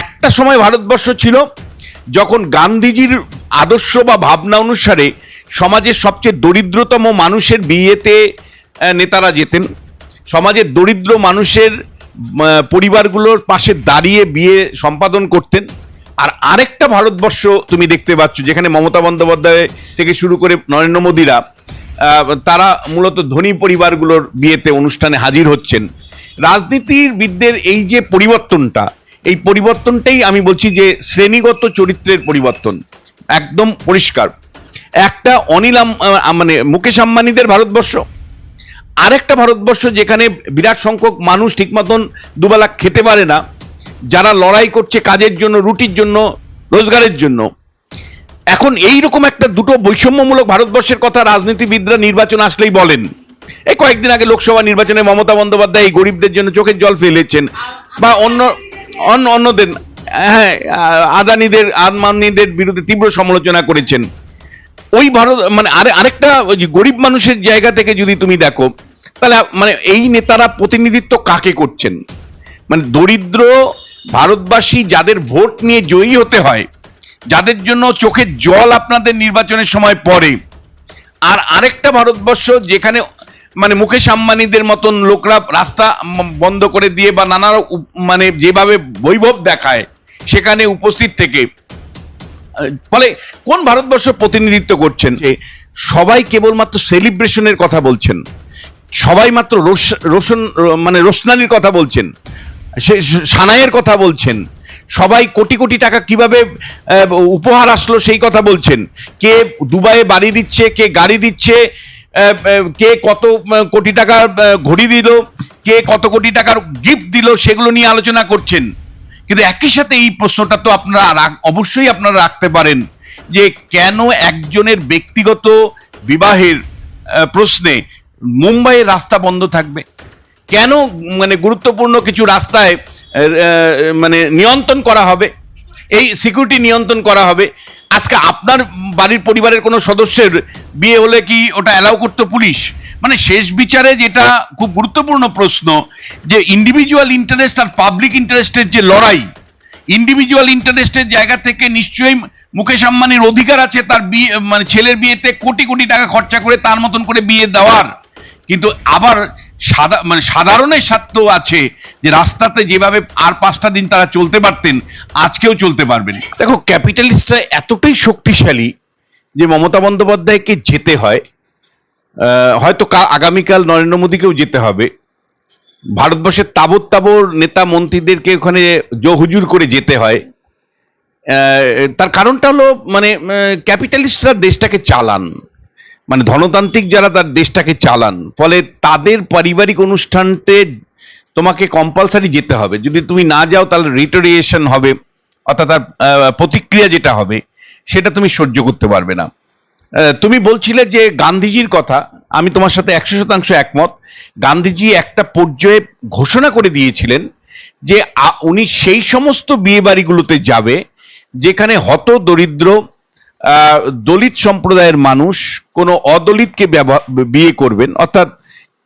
একটা সময় ভারতবর্ষ ছিল যখন গান্ধীজির আদর্শ বা ভাবনা অনুসারে সমাজের সবচেয়ে দরিদ্রতম মানুষের বিয়েতে নেতারা যেতেন। সমাজের দরিদ্র মানুষের পরিবারগুলোর পাশে দাঁড়িয়ে বিয়ে সম্পাদন করতেন। আর আরেকটা ভারতবর্ষ তুমি দেখতে পাচ্ছ, যেখানে মমতা বন্দ্যোপাধ্যায় থেকে শুরু করে নরেন্দ্র মোদীরা তারা মূলত ধনী পরিবারগুলোর বিয়েতে অনুষ্ঠানে হাজির হচ্ছেন। রাজনীতির বিদদের এই যে পরিবর্তনটা এই পরিবর্তনটাই আমি বলছি যে শ্রেণীগত চরিত্রের পরিবর্তন, একদম পরিষ্কার। একটা অনিল মানে মুকেশ আম্বানিদের ভারতবর্ষ, আরেকটা ভারতবর্ষ যেখানে বিরাট সংখ্যক মানুষ ঠিক মতন দুবেলা খেতে পারে না, যারা লড়াই করছে কাজের জন্য, রুটির জন্য, রোজগারের জন্য। এখন এই রকম একটা দুটো বৈষম্যমূলক ভারতবর্ষের কথা রাজনীতিবিদরা নির্বাচন আসলেই বলেন। এই কয়েকদিন আগে লোকসভা নির্বাচনে মমতা বন্দ্যোপাধ্যায় এই গরিবদের জন্য চোখের জল ফেলেছেন, বা অন্য অন্য অন্যদের হ্যাঁ আদানিদের আদমানিদের বিরুদ্ধে তীব্র সমালোচনা করেছেন। ওই ভারত মানে আরে, আরেকটা ওই গরিব মানুষের জায়গা থেকে যদি তুমি দেখো, তাহলে মানে এই নেতারা প্রতিনিধিত্ব কাকে করছেন? মানে দরিদ্র ভারতবাসী যাদের ভোট নিয়ে জয়ী হতে হয়, যাদের জন্য চোখের জল আপনাদের নির্বাচনের সময় পড়ে, আর আরেকটা ভারতবর্ষ যেখানে মানে মুকেশ আম্বানিদের মতন লোকরা রাস্তা বন্ধ করে দিয়ে বা নানা মানে যেভাবে বৈভব দেখায়, সেখানে উপস্থিত থেকে ফলে কোন ভারতবর্ষ প্রতিনিধিত্ব করছেন? সবাই কেবলমাত্র সেলিব্রেশনের কথা বলছেন, সবাই মাত্র রোশন মানে রোশনালির কথা বলছেন, সে সানাইয়ের কথা বলছেন, সবাই কোটি কোটি টাকা কীভাবে উপহার আসলো সেই কথা বলছেন, কে দুবাইয়ে বাড়ি দিচ্ছে, কে গাড়ি দিচ্ছে কে কত কোটি টাকার ঘড়ি দিল, কে কত কোটি টাকার গিফট দিল, সেগুলো নিয়ে আলোচনা করছেন। কিন্তু একই সাথে এই প্রশ্নটা তো আপনারা অবশ্যই আপনারা রাখতে পারেন যে কেন একজনের ব্যক্তিগত বিবাহের প্রশ্নে মুম্বাইয়ের রাস্তা বন্ধ থাকবে? কেন মানে গুরুত্বপূর্ণ কিছু রাস্তায় মানে নিয়ন্ত্রণ করা হবে? এই সিকিউরিটি নিয়ন্ত্রণ করা হবে? আজকে আপনার বাড়ির পরিবারের কোনো সদস্যের বিয়ে হলে কি ওটা অ্যালাউ করতো পুলিশ? মানে শেষ বিচারে যেটা খুব গুরুত্বপূর্ণ প্রশ্ন, যে ইন্ডিভিজুয়াল ইন্টারেস্ট আর পাবলিক ইন্টারেস্টের যে লড়াই ইন্ডিভিজুয়াল ইন্টারেস্টের জায়গা থেকে নিশ্চয়ই মুকেশ আম্বানির অধিকার আছে তার বিয়ে মানে ছেলের বিয়েতে কোটি কোটি টাকা খরচা করে তার মতন করে বিয়ে দেওয়ার। কিন্তু আবার সাদা মানে সাধারণের স্বার্থ আছে যে রাস্তাতে যেভাবে আর পাঁচটা দিন তারা চলতে পারতেন, আজকেও চলতে পারবেন। দেখো ক্যাপিটালিস্টরা এতটাই শক্তিশালী যে মমতা বন্দ্যোপাধ্যায়কে যেতে হয় হয়তো আগামীকাল নরেন্দ্র মোদীকেও যেতে হবে। ভারতবর্ষের তাবর তাবর নেতা মন্ত্রীদেরকে ওখানে জহুজুর করে যেতে হয়। তার কারণটা হলো মানে ক্যাপিটালিস্টরা দেশটাকে চালান। মানে ধনতান্ত্রিক যারা, তার দেশটাকে চালান। ফলে তাদের পারিবারিক অনুষ্ঠানতে তোমাকে কম্পালসারি যেতে হবে। যদি তুমি না যাও, তাহলে রিটারিয়েশন হবে, অর্থাৎ তার প্রতিক্রিয়া যেটা হবে। সেটা তুমি সহ্য করতে পারবে না। তুমি বলছিলে যে গান্ধীজির কথা, আমি তোমার সাথে একশো শতাংশ একমত। গান্ধীজি একটা পর্যায়ে ঘোষণা করে দিয়েছিলেন যে উনি সেই সমস্ত বিয়ে বাড়িগুলোতে যাবে, যেখানে হত দরিদ্র দলিত সম্প্রদায়ের মানুষ কোনো অদলিতকে বিয়ে করবেন। অর্থাৎ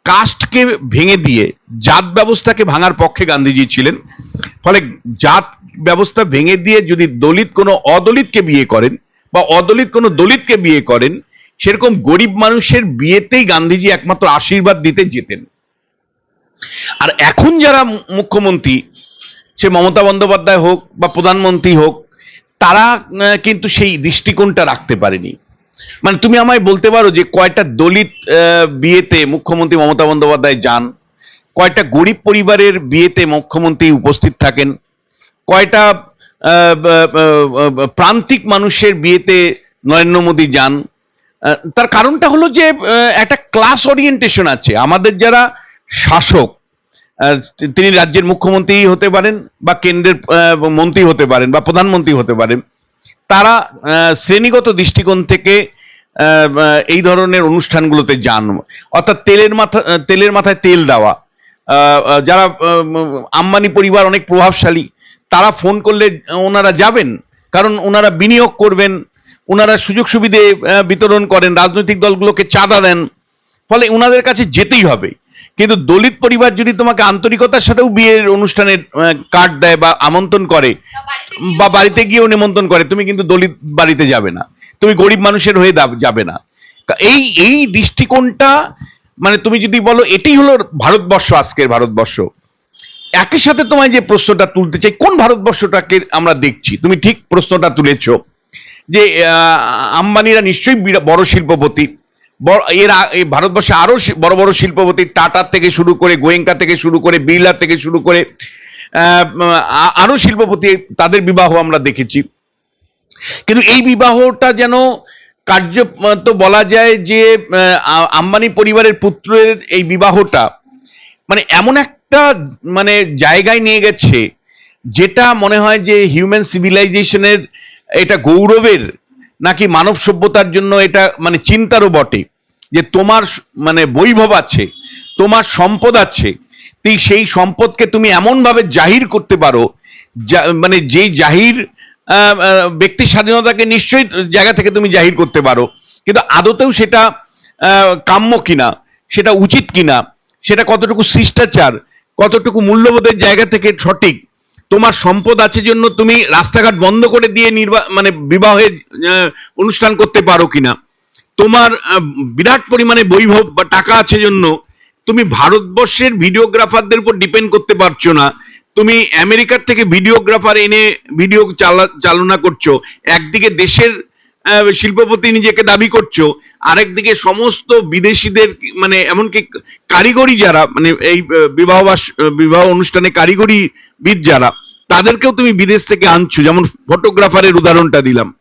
কাস্টকে ভেঙে দিয়ে জাত ব্যবস্থাকে ভাঙার পক্ষে গান্ধীজি ছিলেন। ফলে জাত ব্যবস্থা ভেঙে দিয়ে যদি দলিত কোনো অদলিতকে বিয়ে করেন বা অদলিত কোনো দলিতকে বিয়ে করেন, সেরকম গরিব মানুষের বিয়েতেই গান্ধীজি একমাত্র আশীর্বাদ দিতে যেতেন। আর এখন যারা মুখ্যমন্ত্রী, সে মমতা বন্দ্যোপাধ্যায় হোক বা প্রধানমন্ত্রী হোক, তারা কিন্তু সেই দৃষ্টিকোণটা রাখতে পারেনি। মানে তুমি আমায় বলতে পারো যে কয়টা দলিত বিয়েতে মুখ্যমন্ত্রী মমতা বন্দ্যোপাধ্যায় যান? কয়টা গরিব পরিবারের বিয়েতে মুখ্যমন্ত্রী উপস্থিত থাকেন? কয়টা প্রান্তিক মানুষের বিয়েতে নরেন্দ্র মোদী যান? তার কারণটা হলো যে একটা ক্লাস ওরিয়েন্টেশন আছে। আমাদের যারা শাসক তিনি রাজ্যের মুখ্যমন্ত্রী হতে পারেন বা কেন্দ্রের মন্ত্রী হতে পারেন বা প্রধানমন্ত্রী হতে পারেন তারা শ্রেণীগত দৃষ্টিকোণ থেকে এই ধরনের অনুষ্ঠানগুলোতে যান। অর্থাৎ তেলের মাথা তেলের মাথায় তেল দেওয়া। যারা আম্বানি পরিবার অনেক প্রভাবশালী, তারা ফোন করলে ওনারা যাবেন। কারণ ওনারা বিনিয়োগ করবেন, ওনারা সুযোগ সুবিধে বিতরণ করেন, রাজনৈতিক দলগুলোকে চাঁদা দেন। ফলে ওনাদের কাছে যেতেই হবে। কিন্তু দলিত পরিবার যদি তোমাকে আন্তরিকতার সাথেও বিয়ের অনুষ্ঠানের কার্ড দেয় বা আমন্ত্রণ করে বা বাড়িতে গিয়েও নিমন্ত্রণ করে তুমি কিন্তু দলিত বাড়িতে যাবে না। তুমি গরিব মানুষের হয়ে যাবে না। এই এই দৃষ্টিকোণটা মানে তুমি যদি বলো এটাই হলো ভারতবর্ষ আজকের ভারতবর্ষ। একই সাথে তোমায় যে প্রশ্নটা তুলতে চাই কোন ভারতবর্ষটাকে আমরা দেখছি? তুমি ঠিক প্রশ্নটা তুলেছো যে আহ, আম্বানিরা নিশ্চয়ই বড় শিল্পপতি। এর ভারতবর্ষে আরও বড় বড় শিল্পপতি টাটার থেকে শুরু করে, গোয়েঙ্কা থেকে শুরু করে, বিড়লা থেকে শুরু করে আরও শিল্পপতি, তাদের বিবাহ আমরা দেখেছি। কিন্তু এই বিবাহটা যেন কার্য তো বলা যায় যে আম্বানি পরিবারের পুত্রের এই বিবাহটা মানে এমন একটা মানে জায়গায় নিয়ে গেছে, যেটা মনে হয় যে হিউম্যান সিভিলাইজেশনের এটা গৌরবের, নাকি মানব সভ্যতার জন্য এটা মানে চিন্তারও বটে। যে তোমার মানে বৈভব আছে তোমার সম্পদ আছে তুই সেই সম্পদকে তুমি এমন ভাবে জাহির করতে পারো মানে যেই জাহির আহ, আহ, ব্যক্তি স্বাধীনতাকে নিশ্চয়ই জায়গা থেকে তুমি জাহির করতে পারো। কিন্তু আদতেও সেটা কাম্য কিনা সেটা উচিত কিনা সেটা কতটুকু শিষ্টাচার কতটুকু মূল্যবোধের জায়গা থেকে সঠিক তোমার সম্পদ আছে জন্য তুমি রাস্তাঘাট বন্ধ করে দিয়ে নির্বা মানে বিবাহের অনুষ্ঠান করতে পারো কিনা। তোমার বিরাট পরিমাণে বৈভব বা টাকা আছে জন্য তুমি ভারতবর্ষের ভিডিওগ্রাফারদের উপর ডিপেন্ড করতে পারছ না। তুমি আমেরিকার থেকে ভিডিওগ্রাফার এনে ভিডিও চালা- চালনা করছ। একদিকে দেশের শিল্পপতি নিজেকে দাবি করছ, আরেকদিকে সমস্ত বিদেশিদের মানে এমনকি কারিগরি যারা মানে এই বিবাহ বিবাহ অনুষ্ঠানে কারিগরি বিদ যারা, তাদেরকেও তুমি বিদেশ থেকে আনছো। যেমন ফটোগ্রাফারের উদাহরণটা দিলাম।